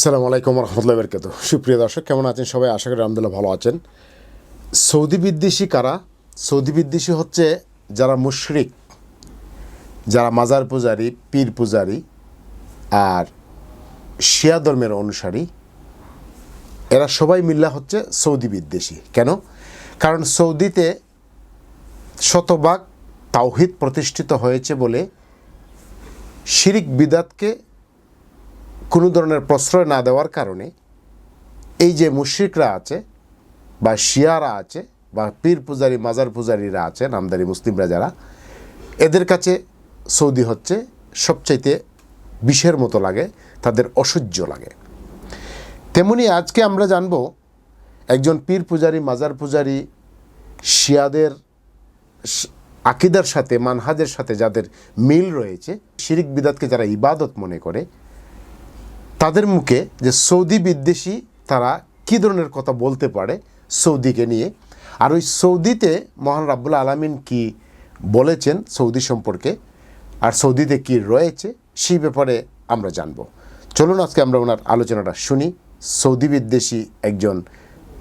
আসসালামু আলাইকুম রহমতুল্লাহ বরকাত সুপ্রিয় দর্শক, কেমন আছেন সবাই? আশা করি আলহামদুলিল্লাহ ভালো আছেন। সৌদি বিদ্বেষী কারা? সৌদি বিদ্বেষী হচ্ছে যারা মুশরিক, যারা মাজার পূজারি, পীর পূজারি আর শিয়া ধর্মের অনুসারী, এরা সবাই মিল্লা হচ্ছে সৌদি বিদ্বেষী। কেন? কারণ সৌদিতে শতভাগ তাওহিদ প্রতিষ্ঠিত হয়েছে বলে শিরিক বিদাতকে কোনো ধরনের প্রশ্রয় না দেওয়ার কারণে এই যে মুশ্রিকরা আছে বা শিয়ারা আছে বা পীর পূজারি, মাজার পূজারীরা আছে, নামদারি মুসলিমরা যারা, এদের কাছে সৌদি হচ্ছে সবচাইতে বিষের মতো লাগে, তাদের অসহ্য লাগে। তেমনি আজকে আমরা জানব একজন পীর পূজারি, মাজার পূজারি, শিয়াদের আকিদার সাথে, মানহাজের সাথে যাদের মিল রয়েছে, শিরিক বিদাতকে যারা ইবাদত মনে করে তাদের মুখে যে সৌদি বিদ্বেষী তারা কী ধরনের কথা বলতে পারে সৌদিকে নিয়ে? আর ওই সৌদিতে মহান রাব্বুল আলামিন কি বলেছেন সৌদি সম্পর্কে? আর সৌদিতে কি রয়েছে? সেই ব্যাপারে আমরা জানব। চলুন আজকে আমরা ওনার আলোচনাটা শুনি। সৌদি বিদ্বেষী একজন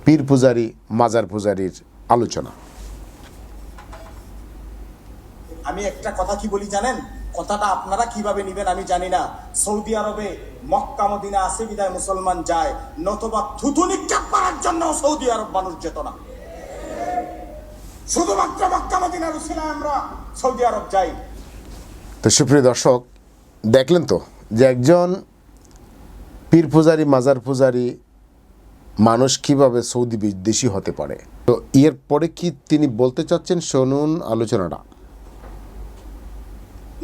পীর পূজারি, মাজার পূজারির আলোচনা। আমি একটা কথা কি বলি জানেন? কথাটা আপনারা কীভাবে নেবেন আমি জানি না। সৌদি আরবে মক্কা মদিনা আছে বিদায় মুসলমান যায়। নতবা থুতু নিক্ষেপ করার জন্য সৌদি আরব মানুষ যেত না। শুধুমাত্র মক্কা, মদিনার উসিলায় আমরা সৌদি আরব যাই। তো সুপ্রিয় দর্শক, দেখলেন তো যে একজন পীর পূজারি, মাজার পূজারি মানুষ কীভাবে সৌদি বিদেশি হতে পারে। তো এর পরে কি তিনি বলতে চাচ্ছেন, শুনুন আলোচনাটা।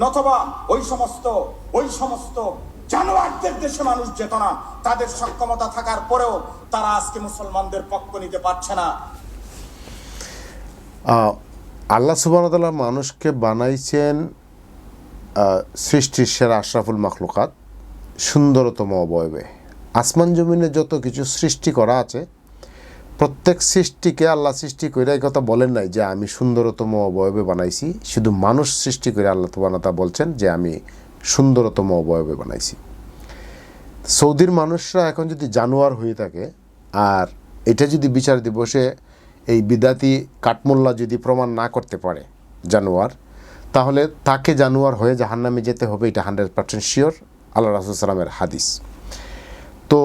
নতবা ওই সমস্ত ওই সমস্ত জানোয়ারদের দেশে মানুষ যেত না, তাদের সক্ষমতা থাকার পরেও তারা আজকে মুসলমানদের পক্ষ নিতে পারছে না। আল্লাহ সুবাহতাল্লাহ মানুষকে বানাইছেন সৃষ্টির সেরা আশরাফুল মাখলুকাত, সুন্দরতম অবয়বে। আসমান জমিনে যত কিছু সৃষ্টি করা আছে প্রত্যেক সৃষ্টিকে আল্লাহ সৃষ্টি করে এই কথা বলেন নাই যে আমি সুন্দরতম অবয়বে বানাইছি, শুধু মানুষ সৃষ্টি করে আল্লাহ তুবানতা বলছেন যে আমি সুন্দরতম অবয়বে বানাইছি। সৌদির মানুষরা এখন যদি জানোয়ার হয়ে থাকে, আর এটা যদি বিচার দিবসে এই বিদাতি কাঠমোল্লা যদি প্রমাণ না করতে পারে জানোয়ার, তাহলে তাকে জানোয়ার হয়ে জাহান্নামে যেতে হবে, এটা হান্ড্রেড পার্সেন্ট শিওর, আল্লাহ রাসুল সালামের হাদিস। তো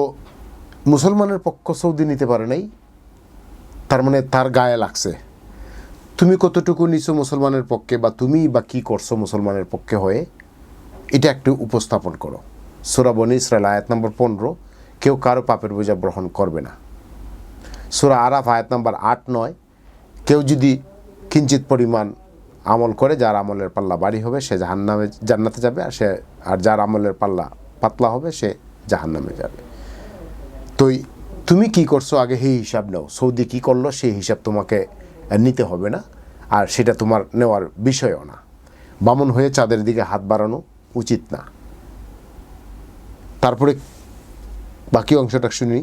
মুসলমানের পক্ষ সৌদি নিতে পারে নাই তার মানে তার গায়ে লাগছে। তুমি কতটুকু নিছো মুসলমানের পক্ষে বা তুমি বা কী করছ মুসলমানের পক্ষে হয়ে, এটা একটু উপস্থাপন করো। সুরা বনি ইসরায়েল আয়াত নম্বর পনেরো, কেউ কারও পাপের বোঝা গ্রহণ করবে না। সুরা আরাফ আয়াত নম্বর আট নয়, কেউ যদি কিঞ্চিত পরিমাণ আমল করে, যার আমলের পাল্লা বাড়ি হবে, সে জাহান্নামে, জান্নাতে যাবে, আর সে, আর যার আমলের পাল্লা পাতলা হবে, সে জাহান্নামে যাবে। তো তুমি কি করছ আগে সেই হিসাব নাও। সৌদি কি করল সেই হিসাব তোমাকে নিতে হবে না আর সেটা তোমার নেওয়ার বিষয়ও না। বামন হয়ে চাঁদের দিকে হাত বাড়ানো উচিত না। তারপরে বাকি অংশটা শুনি।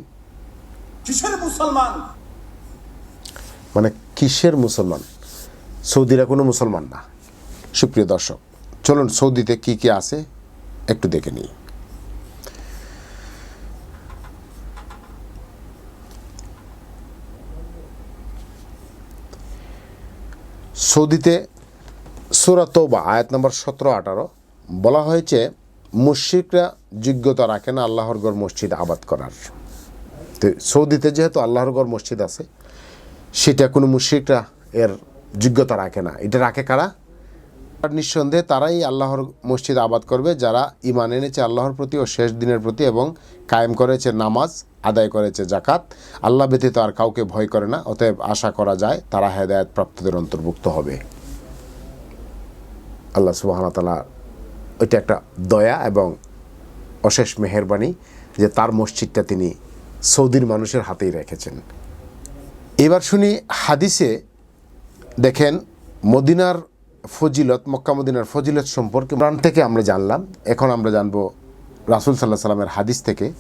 কিসের মুসলমান? মানে কিসের মুসলমান? সৌদিরা কোনো মুসলমান না। সুপ্রিয় দর্শক চলুন সৌদিতে কি কি আছে একটু দেখে নিই। সৌদিতে সুরা বা আয়াত নম্বর সতেরো, আঠারো, বলা হয়েছে, মুশ্রিকরা যোগ্যতা রাখে না আল্লাহর গড় মসজিদ আবাদ করার। তো সৌদিতে যেহেতু আল্লাহর গড় মসজিদ আছে, সেটা কোনো মুশ্রিকরা এর যোগ্যতা রাখে না। এটা রাখে কারা? নিঃসন্দেহে তারাই আল্লাহর মসজিদ আবাদ করবে, যারা ইমান এনেছে আল্লাহর প্রতি ও শেষ দিনের প্রতি এবং কায়েম করেছে নামাজ, আদায় করেছে জাকাত আল্লাহ ব্যতীত আর কাউকে ভয় করে না, অতএব আশা করা যায় তারা হেদায়ত প্রাপ্তদের অন্তর্ভুক্ত হবে। আল্লাহ সুবাহতালা ওইটা একটা দয়া এবং অশেষ মেহেরবানি যে তার মসজিদটা তিনি সৌদির মানুষের হাতেই রেখেছেন। এবার শুনি হাদিসে দেখেন, মদিনার ফজিলত, মক্কা মদিনার ফজিলত সম্পর্কে প্রাণ থেকে আমরা জানলাম। এখন আমরা জানব রাসুল সাল্লাহ সাল্লামের হাদিস থেকে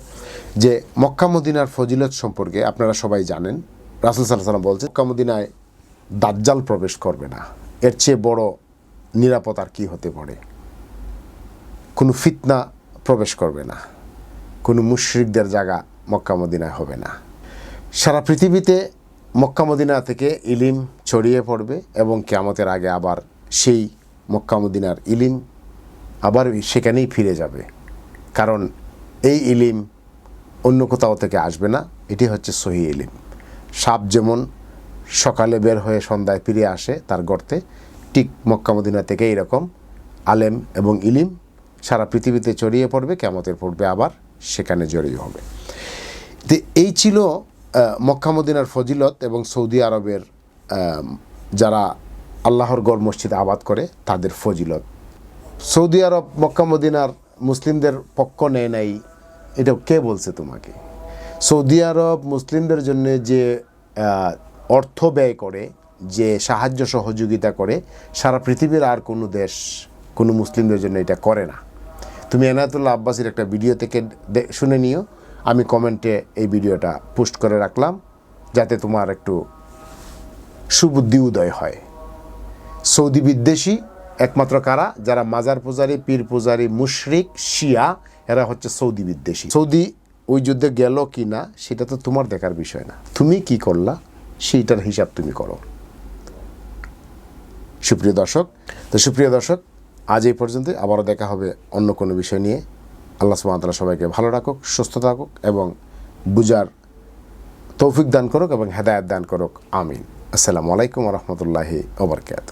যে মক্কা মদিনার ফজিলত সম্পর্কে আপনারা সবাই জানেন। রাসুল সাল্লাহ সাল্লাম বলছে মক্কা মদিনায় দাজ্জাল প্রবেশ করবে না। এর চেয়ে বড় নিরাপদ আর কী হতে পারে? কোনো ফিতনা প্রবেশ করবে না। কোনো মুশ্রিকদের জায়গা মক্কা মদিনায় হবে না। সারা পৃথিবীতে মক্কা মদিনা থেকে ইলিম ছড়িয়ে পড়বে এবং কেয়ামতের আগে আবার সেই মক্কামুদ্দিনার ইলিম আবার সেখানেই ফিরে যাবে। কারণ এই ইলিম অন্য কোথাও থেকে আসবে না এটি হচ্ছে সহি ইলিম। সাপ যেমন সকালে বের হয়ে সন্ধ্যায় ফিরে আসে তার গর্তে ঠিক মক্কা মদিনা থেকে এরকম আলেম এবং ইলিম সারা পৃথিবীতে ছড়িয়ে পড়বে কেমতের পড়বে আবার সেখানে জড়িয়ে হবে। তো এই ছিল আহ, মক্কা মদিনার ফজিলত এবং সৌদি আরবের যারা আল্লাহর গড় মসজিদ আবাদ করে তাদের ফজিলত। সৌদি আরব, মক্কা, মদিনার মুসলিমদের পক্ষ নেয় নাই, এটা কে বলছে তোমাকে? সৌদি আরব মুসলিমদের জন্য যে অর্থ ব্যয় করে, যে সাহায্য সহযোগিতা করে, সারা পৃথিবীর আর কোনো দেশ, কোনো মুসলিমদের জন্য এটা করে না। তুমি এনায়তুল্লাহ আব্বাসির একটা ভিডিও থেকে শুনে নিও, আমি কমেন্টে এই ভিডিওটা পোস্ট করে রাখলাম, যাতে তোমার একটু সুবুদ্ধি উদয় হয়। সৌদি বিদ্বেষী, একমাত্র কারা? যারা মাজার পূজারি, পীর পূজারি, মুশরিক, শিয়া, এরা হচ্ছে সৌদি বিদ্বেষী। সৌদি ওই যুদ্ধে গেল কি না, সেটা তো তোমার দেখার বিষয় না। তুমি কি করলা, সেইটার হিসাব তুমি করো। সুপ্রিয় দর্শক, তো সুপ্রিয় দর্শক, আজ এই পর্যন্ত আবারও দেখা হবে অন্য কোনো বিষয় নিয়ে। আল্লাহ সুবাহতাল্লাহ সবাইকে ভালো রাখুক, সুস্থ থাকুক এবং বুজার তৌফিক দান করুক এবং হেদায়ত দান করুক। আমিন। আসসালামু আলাইকুম রহমতুল্লাহি ওবরকাত